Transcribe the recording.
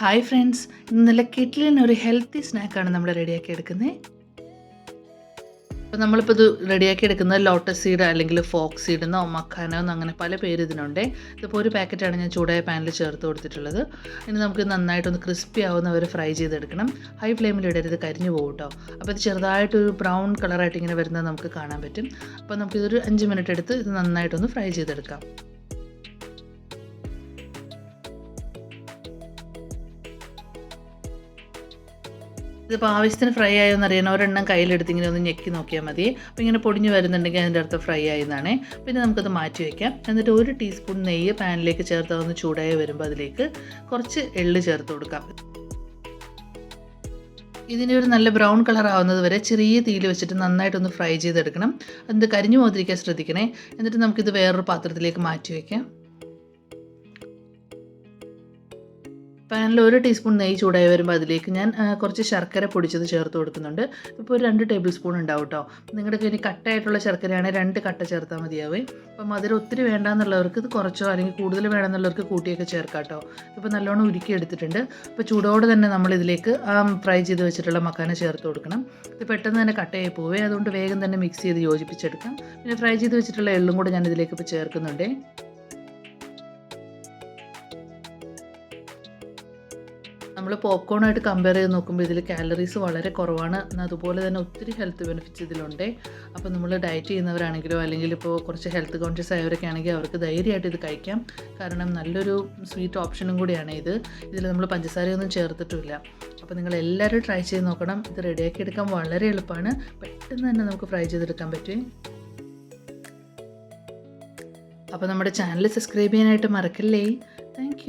Hi friends ഇന്നലെ കിറ്റിലിന് ഒരു healthy സ്നാക്കാണ് നമ്മൾ റെഡിയാക്കി എടുക്കുന്നത് അപ്പോൾ നമ്മളിപ്പോൾ ഇത് റെഡിയാക്കി എടുക്കുന്നത് ലോട്ടസ് സീഡ് അല്ലെങ്കിൽ ഫോക്സ് സീഡ് എന്നോ മക്കാനോ എന്നോ അങ്ങനെ പല പേര് ഇതിനുണ്ട്. ഇതിപ്പോൾ ഒരു പാക്കറ്റാണ് ഞാൻ ചൂടായ പാനിൽ ചേർത്ത് കൊടുത്തിട്ടുള്ളത്. ഇനി നമുക്ക് നന്നായിട്ടൊന്ന് ക്രിസ്പി ആവുന്ന വരെ ഫ്രൈ ചെയ്തെടുക്കണം. ഹൈ ഫ്ലെയിമിൽ ഇടരുത് കരിഞ്ഞു പോകും കേട്ടോ അപ്പോൾ ഇത് ചെറുതായിട്ടൊരു ബ്രൗൺ കളറായിട്ട് ഇങ്ങനെ വരുന്നത് നമുക്ക് കാണാൻ പറ്റും. അപ്പോൾ നമുക്കിതൊരു അഞ്ച് മിനിറ്റ് എടുത്ത് ഇത് നന്നായിട്ടൊന്ന് ഫ്രൈ ചെയ്തെടുക്കാം. ഇതിപ്പോൾ ആവശ്യത്തിന് ഫ്രൈ ആയോന്ന് അറിയാൻ ഒരെണ്ണം കയ്യിലെടുത്ത് ഇങ്ങനെ ഒന്ന് ഞെക്കി നോക്കിയാൽ മതി. അപ്പോൾ ഇങ്ങനെ പൊടിഞ്ഞ് വരുന്നുണ്ടെങ്കിൽ അതിന്റെ അർത്ഥം ഫ്രൈ ആയെന്നാണ്. പിന്നെ നമുക്കത് മാറ്റി വയ്ക്കാം എന്നിട്ട് ഒരു ടീസ്പൂൺ നെയ്യ് പാനിലേക്ക് ചേർത്ത് ഒന്ന് ചൂടായി വരുമ്പോൾ അതിലേക്ക് കുറച്ച് എള്ള് ചേർത്ത് കൊടുക്കാം. ഇതിന്റെ ഒരു നല്ല ബ്രൗൺ കളർ ആവുന്നത് വരെ ചെറിയ തീയിൽ വെച്ചിട്ട് നന്നായിട്ടൊന്ന് ഫ്രൈ ചെയ്തെടുക്കണം. അത് കരിഞ്ഞു പോകാതിരിക്കാൻ ശ്രദ്ധിക്കണേ. എന്നിട്ട് നമുക്കിത് വേറൊരു പാത്രത്തിലേക്ക് മാറ്റി വയ്ക്കാം പാനിൽ ഒരു ടീസ്പൂൺ നെയ്യ് ചൂടായി വരുമ്പോൾ അതിലേക്ക് ഞാൻ കുറച്ച് ശർക്കര പൊടിച്ചത് ചേർത്ത് കൊടുക്കുന്നുണ്ട്. ഇപ്പോൾ ഒരു രണ്ട് ടേബിൾ സ്പൂൺ ഉണ്ടാവും കേട്ടോ നിങ്ങളുടെ കയ്യിൽ കട്ടയായിട്ടുള്ള ശർക്കരയാണെങ്കിൽ രണ്ട് കട്ട ചേർത്താൽ മതിയാവേ. അപ്പോൾ മധുരം ഒത്തിരി വേണ്ടാന്നുള്ളവർക്ക് ഇത് കുറച്ചോ അല്ലെങ്കിൽ കൂടുതൽ വേണമെന്നുള്ളവർക്ക് കൂട്ടിയൊക്കെ ചേർക്കാം കേട്ടോ ഇപ്പോൾ നല്ലോണം ഉരുക്കി എടുത്തിട്ടുണ്ട്. അപ്പോൾ ചൂടോടെ തന്നെ നമ്മൾ ഇതിലേക്ക് ഫ്രൈ ചെയ്ത് വെച്ചിട്ടുള്ള മക്കാനെ ചേർത്ത് കൊടുക്കണം. ഇത് പെട്ടെന്ന് തന്നെ കട്ടയായി പോവേ. അതുകൊണ്ട് വേഗം തന്നെ മിക്സ് ചെയ്ത് യോജിപ്പിച്ചെടുക്കാം. പിന്നെ ഫ്രൈ ചെയ്ത് വെച്ചിട്ടുള്ള എള്ളും കൂടെ ഞാൻ ഇതിലേക്ക് ഇപ്പോൾ ചേർക്കുന്നുണ്ടേ. നമ്മൾ പോപ്കോണായിട്ട് കമ്പയർ ചെയ്ത് നോക്കുമ്പോൾ ഇതിൽ കാലറീസ് വളരെ കുറവാണ്. അതുപോലെ തന്നെ ഒത്തിരി ഹെൽത്ത് ബെനിഫിറ്റ്സ് ഇതിലുണ്ട്. അപ്പോൾ നമ്മൾ ഡയറ്റ് ചെയ്യുന്നവരാണെങ്കിലോ അല്ലെങ്കിൽ ഇപ്പോൾ കുറച്ച് ഹെൽത്ത് കോൺഷ്യസ് ആയവരൊക്കെ ആണെങ്കിൽ അവർക്ക് ധൈര്യമായിട്ട് ഇത് കഴിക്കാം. കാരണം നല്ലൊരു സ്വീറ്റ് ഓപ്ഷനും കൂടിയാണ് ഇത്. ഇതിൽ നമ്മൾ പഞ്ചസാരയൊന്നും ചേർത്തിട്ടില്ല അപ്പോൾ നിങ്ങൾ എല്ലാവരും ട്രൈ ചെയ്ത് നോക്കണം. ഇത് റെഡിയാക്കി എടുക്കാൻ വളരെ എളുപ്പമാണ്. പെട്ടെന്ന് തന്നെ നമുക്ക് ഫ്രൈ ചെയ്തെടുക്കാൻ പറ്റും അപ്പോൾ നമ്മുടെ ചാനൽ സബ്സ്ക്രൈബ് ചെയ്യാനായിട്ട് മറക്കല്ലേ? താങ്ക്